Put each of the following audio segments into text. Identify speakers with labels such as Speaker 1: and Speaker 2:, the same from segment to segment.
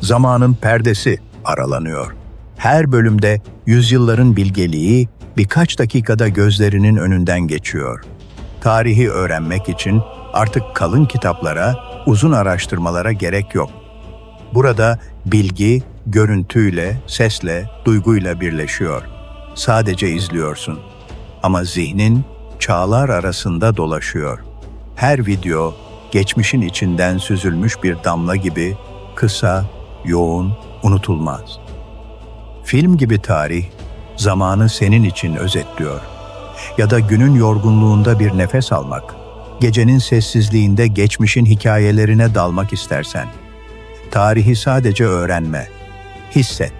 Speaker 1: zamanın perdesi aralanıyor. Her bölümde yüzyılların bilgeliği birkaç dakikada gözlerinin önünden geçiyor. Tarihi öğrenmek için artık kalın kitaplara, uzun araştırmalara gerek yok. Burada bilgi görüntüyle, sesle, duyguyla birleşiyor. Sadece izliyorsun. Ama zihnin çağlar arasında dolaşıyor. Her video geçmişin içinden süzülmüş bir damla gibi kısa, yoğun, unutulmaz. Film gibi tarih zamanı senin için özetliyor. Ya da günün yorgunluğunda bir nefes almak, gecenin sessizliğinde geçmişin hikayelerine dalmak istersen. Tarihi sadece öğrenme, hisset,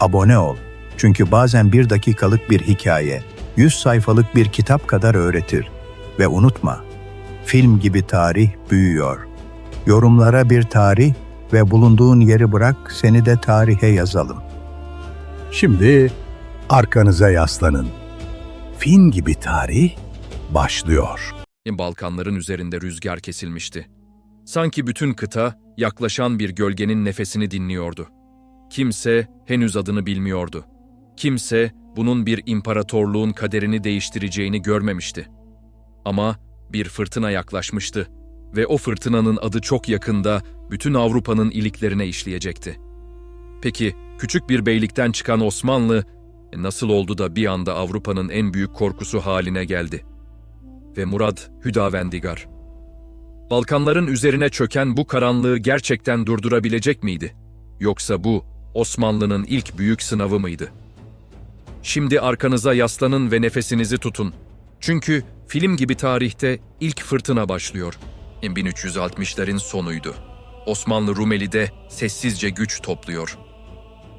Speaker 1: abone ol. Çünkü bazen bir dakikalık bir hikaye, yüz sayfalık bir kitap kadar öğretir. Ve unutma, film gibi tarih büyüyor. Yorumlara bir tarih ve bulunduğun yeri bırak seni de tarihe yazalım.
Speaker 2: Şimdi arkanıza yaslanın. Fin gibi tarih başlıyor.
Speaker 3: Balkanların üzerinde rüzgar kesilmişti. Sanki bütün kıta yaklaşan bir gölgenin nefesini dinliyordu. Kimse henüz adını bilmiyordu. Kimse bunun bir imparatorluğun kaderini değiştireceğini görmemişti. Ama bir fırtına yaklaşmıştı ve o fırtınanın adı çok yakında bütün Avrupa'nın iliklerine işleyecekti. Peki küçük bir beylikten çıkan Osmanlı e, nasıl oldu da bir anda Avrupa'nın en büyük korkusu haline geldi? Ve Murad Hüdavendigar. Balkanların üzerine çöken bu karanlığı gerçekten durdurabilecek miydi? Yoksa bu Osmanlı'nın ilk büyük sınavı mıydı? Şimdi arkanıza yaslanın ve nefesinizi tutun. Çünkü film gibi tarihte ilk fırtına başlıyor. 1360'ların sonuydu. Osmanlı Rumeli'de sessizce güç topluyor.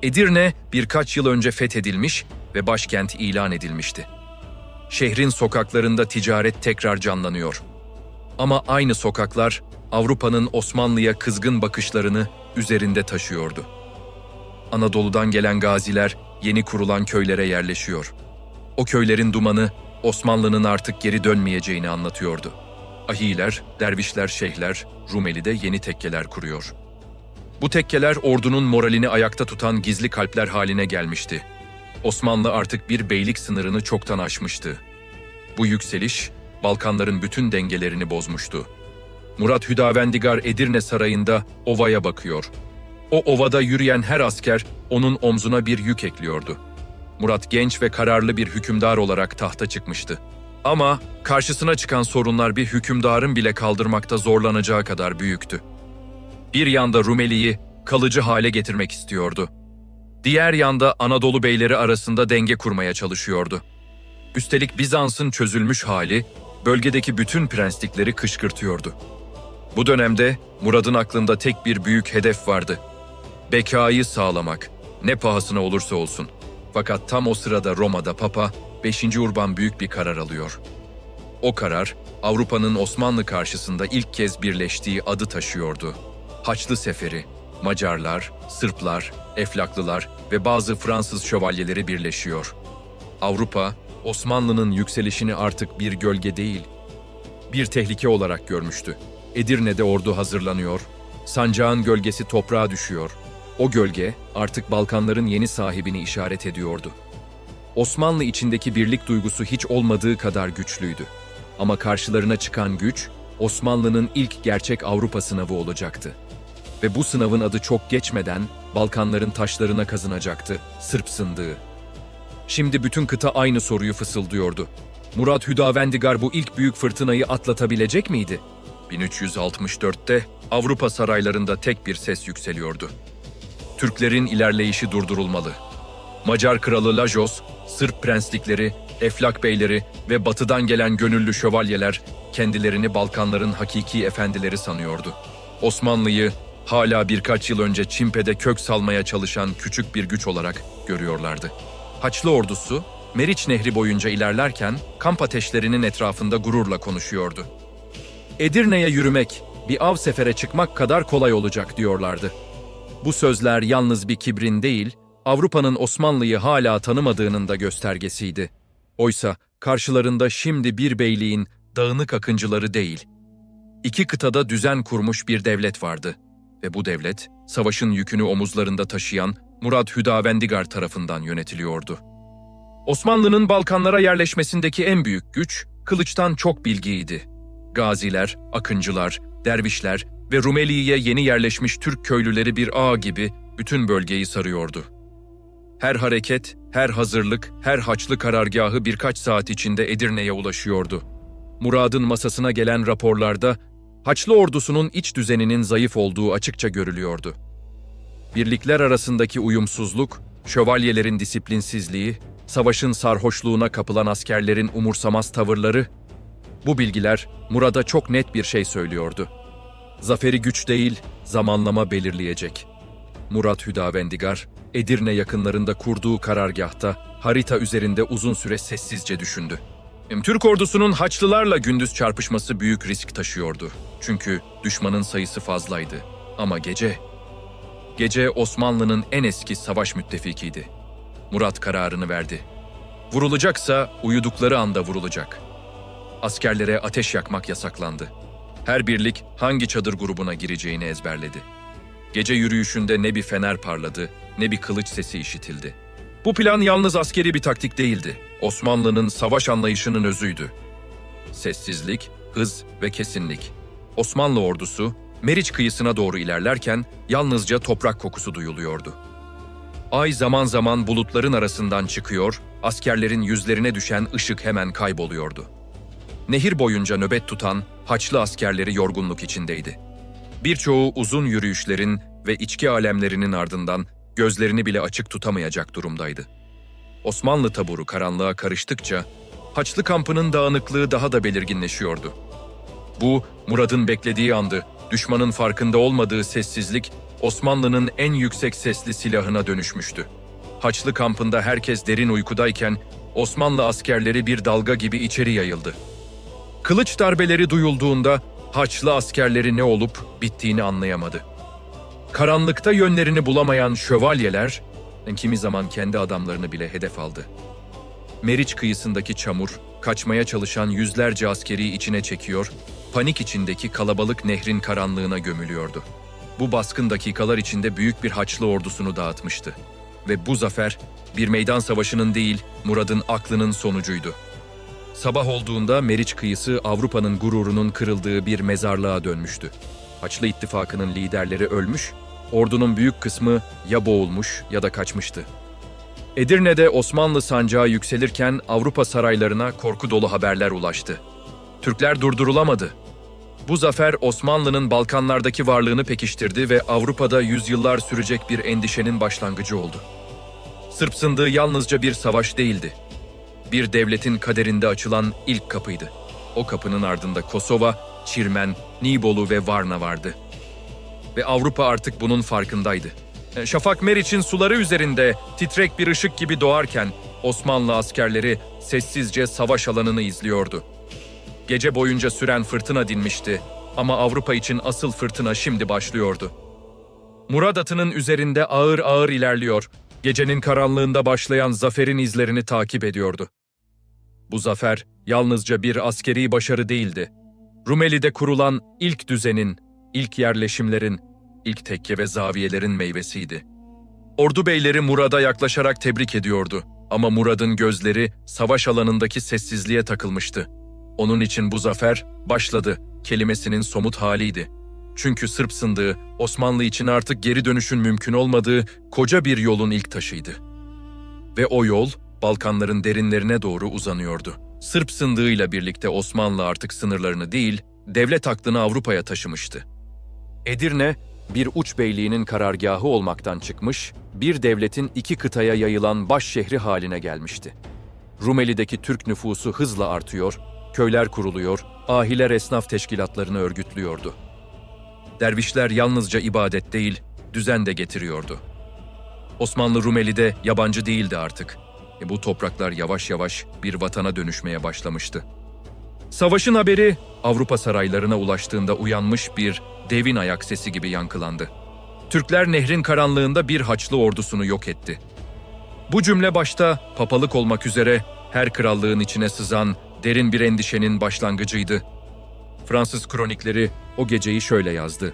Speaker 3: Edirne birkaç yıl önce fethedilmiş ve başkent ilan edilmişti. Şehrin sokaklarında ticaret tekrar canlanıyor. Ama aynı sokaklar Avrupa'nın Osmanlı'ya kızgın bakışlarını üzerinde taşıyordu. Anadolu'dan gelen gaziler yeni kurulan köylere yerleşiyor. O köylerin dumanı Osmanlı'nın artık geri dönmeyeceğini anlatıyordu. Ahiler, dervişler, şeyhler Rumeli'de yeni tekkeler kuruyor. Bu tekkeler ordunun moralini ayakta tutan gizli kalpler haline gelmişti. Osmanlı artık bir beylik sınırını çoktan aşmıştı. Bu yükseliş Balkanların bütün dengelerini bozmuştu. Murat Hüdavendigar Edirne Sarayı'nda ovaya bakıyor. O ovada yürüyen her asker onun omzuna bir yük ekliyordu. Murat genç ve kararlı bir hükümdar olarak tahta çıkmıştı. Ama karşısına çıkan sorunlar bir hükümdarın bile kaldırmakta zorlanacağı kadar büyüktü. Bir yanda Rumeli'yi kalıcı hale getirmek istiyordu. Diğer yanda Anadolu beyleri arasında denge kurmaya çalışıyordu. Üstelik Bizans'ın çözülmüş hali bölgedeki bütün prenslikleri kışkırtıyordu. Bu dönemde Murad'ın aklında tek bir büyük hedef vardı. Bekayı sağlamak, ne pahasına olursa olsun. Fakat tam o sırada Roma'da Papa 5. Urban büyük bir karar alıyor. O karar, Avrupa'nın Osmanlı karşısında ilk kez birleştiği adı taşıyordu. Haçlı Seferi, Macarlar, Sırplar, Eflaklılar ve bazı Fransız şövalyeleri birleşiyor. Avrupa, Osmanlı'nın yükselişini artık bir gölge değil, bir tehlike olarak görmüştü. Edirne'de ordu hazırlanıyor, sancağın gölgesi toprağa düşüyor. O gölge artık Balkanların yeni sahibini işaret ediyordu. Osmanlı içindeki birlik duygusu hiç olmadığı kadar güçlüydü. Ama karşılarına çıkan güç, Osmanlı'nın ilk gerçek Avrupa sınavı olacaktı. Ve bu sınavın adı çok geçmeden Balkanların taşlarına kazınacaktı, Sırp sındığı. Şimdi bütün kıta aynı soruyu fısıldıyordu. Murat Hüdavendigar bu ilk büyük fırtınayı atlatabilecek miydi? 1364'te Avrupa saraylarında tek bir ses yükseliyordu. Türklerin ilerleyişi durdurulmalı. Macar kralı Lajos, Sırp prenslikleri, Eflak beyleri ve batıdan gelen gönüllü şövalyeler kendilerini Balkanların hakiki efendileri sanıyordu. Osmanlı'yı hala birkaç yıl önce Çimpe'de kök salmaya çalışan küçük bir güç olarak görüyorlardı. Haçlı ordusu, Meriç Nehri boyunca ilerlerken kamp ateşlerinin etrafında gururla konuşuyordu. Edirne'ye yürümek, bir av sefere çıkmak kadar kolay olacak diyorlardı. Bu sözler yalnız bir kibrin değil, Avrupa'nın Osmanlı'yı hala tanımadığının da göstergesiydi. Oysa karşılarında şimdi bir beyliğin dağınık akıncıları değil, iki kıtada düzen kurmuş bir devlet vardı Ve bu devlet, savaşın yükünü omuzlarında taşıyan Murat Hüdavendigar tarafından yönetiliyordu. Osmanlı'nın Balkanlara yerleşmesindeki en büyük güç, kılıçtan çok bilgiydi. Gaziler, akıncılar, dervişler ve Rumeli'ye yeni yerleşmiş Türk köylüleri bir ağ gibi bütün bölgeyi sarıyordu. Her hareket, her hazırlık, her haçlı karargahı birkaç saat içinde Edirne'ye ulaşıyordu. Murad'ın masasına gelen raporlarda Haçlı ordusunun iç düzeninin zayıf olduğu açıkça görülüyordu. Birlikler arasındaki uyumsuzluk, şövalyelerin disiplinsizliği, savaşın sarhoşluğuna kapılan askerlerin umursamaz tavırları, bu bilgiler Murad'a çok net bir şey söylüyordu. Zaferi güç değil, zamanlama belirleyecek. Murat Hüdavendigar, Edirne yakınlarında kurduğu karargahta harita üzerinde uzun süre sessizce düşündü. Türk ordusunun Haçlılarla gündüz çarpışması büyük risk taşıyordu. Çünkü düşmanın sayısı fazlaydı. Ama gece... Gece Osmanlı'nın en eski savaş müttefikiydi. Murat kararını verdi. Vurulacaksa uyudukları anda vurulacak. Askerlere ateş yakmak yasaklandı. Her birlik hangi çadır grubuna gireceğini ezberledi. Gece yürüyüşünde ne bir fener parladı, ne bir kılıç sesi işitildi. Bu plan yalnız askeri bir taktik değildi. Osmanlı'nın savaş anlayışının özüydü. Sessizlik, hız ve kesinlik. Osmanlı ordusu Meriç kıyısına doğru ilerlerken yalnızca toprak kokusu duyuluyordu. Ay zaman zaman bulutların arasından çıkıyor, askerlerin yüzlerine düşen ışık hemen kayboluyordu. Nehir boyunca nöbet tutan Haçlı askerleri yorgunluk içindeydi. Birçoğu uzun yürüyüşlerin ve içki alemlerinin ardından gözlerini bile açık tutamayacak durumdaydı. Osmanlı taburu karanlığa karıştıkça Haçlı kampının dağınıklığı daha da belirginleşiyordu. Bu, Murad'ın beklediği andı. Düşmanın farkında olmadığı sessizlik, Osmanlı'nın en yüksek sesli silahına dönüşmüştü. Haçlı kampında herkes derin uykudayken, Osmanlı askerleri bir dalga gibi içeri yayıldı. Kılıç darbeleri duyulduğunda, Haçlı askerleri ne olup bittiğini anlayamadı. Karanlıkta yönlerini bulamayan şövalyeler, kimi zaman kendi adamlarını bile hedef aldı. Meriç kıyısındaki çamur, kaçmaya çalışan yüzlerce askeri içine çekiyor, panik içindeki kalabalık nehrin karanlığına gömülüyordu. Bu baskın dakikalar içinde büyük bir Haçlı ordusunu dağıtmıştı. Ve bu zafer, bir meydan savaşının değil, Murad'ın aklının sonucuydu. Sabah olduğunda Meriç kıyısı Avrupa'nın gururunun kırıldığı bir mezarlığa dönmüştü. Haçlı ittifakının liderleri ölmüş, ordunun büyük kısmı ya boğulmuş ya da kaçmıştı. Edirne'de Osmanlı sancağı yükselirken Avrupa saraylarına korku dolu haberler ulaştı. Türkler durdurulamadı. Bu zafer Osmanlı'nın Balkanlardaki varlığını pekiştirdi ve Avrupa'da yüzyıllar sürecek bir endişenin başlangıcı oldu. Sırp sındığı yalnızca bir savaş değildi. Bir devletin kaderinde açılan ilk kapıydı. O kapının ardında Kosova, Çirmen, Nibolu ve Varna vardı. Ve Avrupa artık bunun farkındaydı. E, Şafak Meriç'in suları üzerinde titrek bir ışık gibi doğarken Osmanlı askerleri sessizce savaş alanını izliyordu. Gece boyunca süren fırtına dinmişti ama Avrupa için asıl fırtına şimdi başlıyordu. Murad atının üzerinde ağır ağır ilerliyor, gecenin karanlığında başlayan zaferin izlerini takip ediyordu. Bu zafer yalnızca bir askeri başarı değildi. Rumeli'de kurulan ilk düzenin, ilk yerleşimlerin, ilk tekke ve zaviyelerin meyvesiydi. Ordu beyleri Murad'a yaklaşarak tebrik ediyordu ama Murad'ın gözleri savaş alanındaki sessizliğe takılmıştı. Onun için bu zafer başladı kelimesinin somut haliydi. Çünkü Sırp sındığı Osmanlı için artık geri dönüşün mümkün olmadığı koca bir yolun ilk taşıydı. Ve o yol Balkanların derinlerine doğru uzanıyordu. Sırp sındığıyla birlikte Osmanlı artık sınırlarını değil, devlet aklını Avrupa'ya taşımıştı. Edirne, bir uç beyliğinin karargahı olmaktan çıkmış, bir devletin iki kıtaya yayılan baş şehri haline gelmişti. Rumeli'deki Türk nüfusu hızla artıyor, köyler kuruluyor, ahiler esnaf teşkilatlarını örgütlüyordu. Dervişler yalnızca ibadet değil, düzen de getiriyordu. Osmanlı Rumeli'de yabancı değildi artık. E bu topraklar yavaş yavaş bir vatana dönüşmeye başlamıştı. Savaşın haberi Avrupa saraylarına ulaştığında uyanmış bir devin ayak sesi gibi yankılandı. Türkler nehrin karanlığında bir Haçlı ordusunu yok etti. Bu cümle başta papalık olmak üzere her krallığın içine sızan derin bir endişenin başlangıcıydı. Fransız kronikleri o geceyi şöyle yazdı.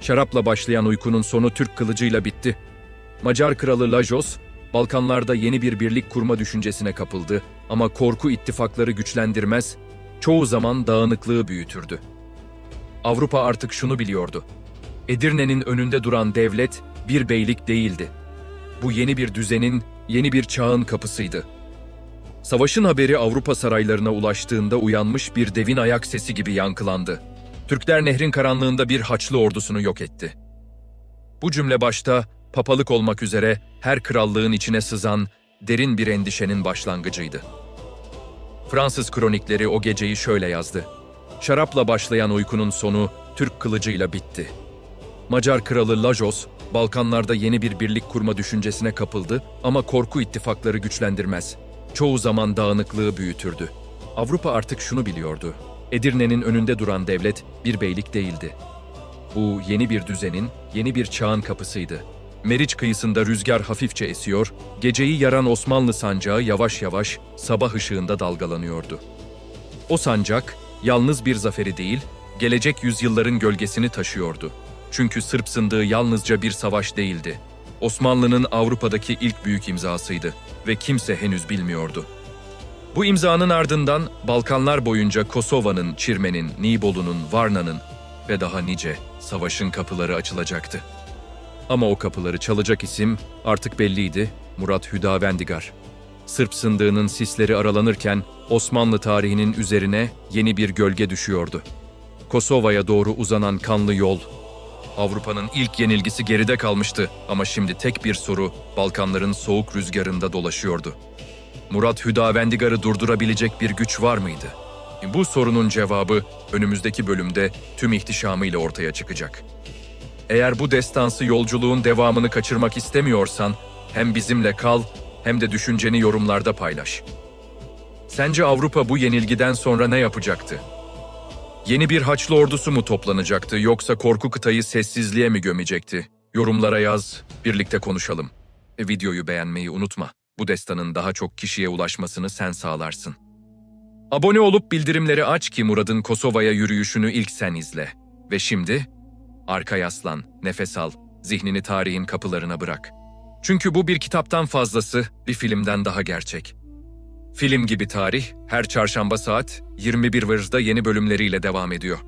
Speaker 3: Şarapla başlayan uykunun sonu Türk kılıcıyla bitti. Macar kralı Lajos, Balkanlarda yeni bir birlik kurma düşüncesine kapıldı ama korku ittifakları güçlendirmez, çoğu zaman dağınıklığı büyütürdü. Avrupa artık şunu biliyordu. Edirne'nin önünde duran devlet bir beylik değildi. Bu yeni bir düzenin, yeni bir çağın kapısıydı. Savaşın haberi Avrupa saraylarına ulaştığında uyanmış bir devin ayak sesi gibi yankılandı. Türkler nehrin karanlığında bir Haçlı ordusunu yok etti. Bu cümle başta papalık olmak üzere her krallığın içine sızan derin bir endişenin başlangıcıydı. Fransız kronikleri o geceyi şöyle yazdı. Şarapla başlayan uykunun sonu Türk kılıcıyla bitti. Macar kralı Lajos, Balkanlarda yeni bir birlik kurma düşüncesine kapıldı ama korku ittifakları güçlendirmez. Çoğu zaman dağınıklığı büyütürdü. Avrupa artık şunu biliyordu. Edirne'nin önünde duran devlet bir beylik değildi. Bu yeni bir düzenin, yeni bir çağın kapısıydı. Meriç kıyısında rüzgar hafifçe esiyor, geceyi yaran Osmanlı sancağı yavaş yavaş sabah ışığında dalgalanıyordu. O sancak yalnız bir zaferi değil, gelecek yüzyılların gölgesini taşıyordu. Çünkü Sırp sındığı yalnızca bir savaş değildi. Osmanlı'nın Avrupa'daki ilk büyük imzasıydı ve kimse henüz bilmiyordu. Bu imzanın ardından Balkanlar boyunca Kosova'nın, Çirme'nin, Nibolu'nun, Varna'nın ve daha nice savaşın kapıları açılacaktı. Ama o kapıları çalacak isim artık belliydi, Murat Hüdavendigar. Sırp sındığının sisleri aralanırken Osmanlı tarihinin üzerine yeni bir gölge düşüyordu. Kosova'ya doğru uzanan kanlı yol, Avrupa'nın ilk yenilgisi geride kalmıştı ama şimdi tek bir soru Balkanların soğuk rüzgarında dolaşıyordu. Murat Hüdavendigar'ı durdurabilecek bir güç var mıydı? Bu sorunun cevabı önümüzdeki bölümde tüm ihtişamıyla ortaya çıkacak. Eğer bu destansı yolculuğun devamını kaçırmak istemiyorsan hem bizimle kal hem de düşünceni yorumlarda paylaş. Sence Avrupa bu yenilgiden sonra ne yapacaktı? Yeni bir Haçlı ordusu mu toplanacaktı yoksa korku kıtayı sessizliğe mi gömecekti? Yorumlara yaz, birlikte konuşalım. E, videoyu beğenmeyi unutma. Bu destanın daha çok kişiye ulaşmasını sen sağlarsın. Abone olup bildirimleri aç ki Murad'ın Kosova'ya yürüyüşünü ilk sen izle. Ve şimdi arka yaslan, nefes al, zihnini tarihin kapılarına bırak. Çünkü bu bir kitaptan fazlası, bir filmden daha gerçek. Film gibi tarih her çarşamba saat 21 Vırz'da yeni bölümleriyle devam ediyor.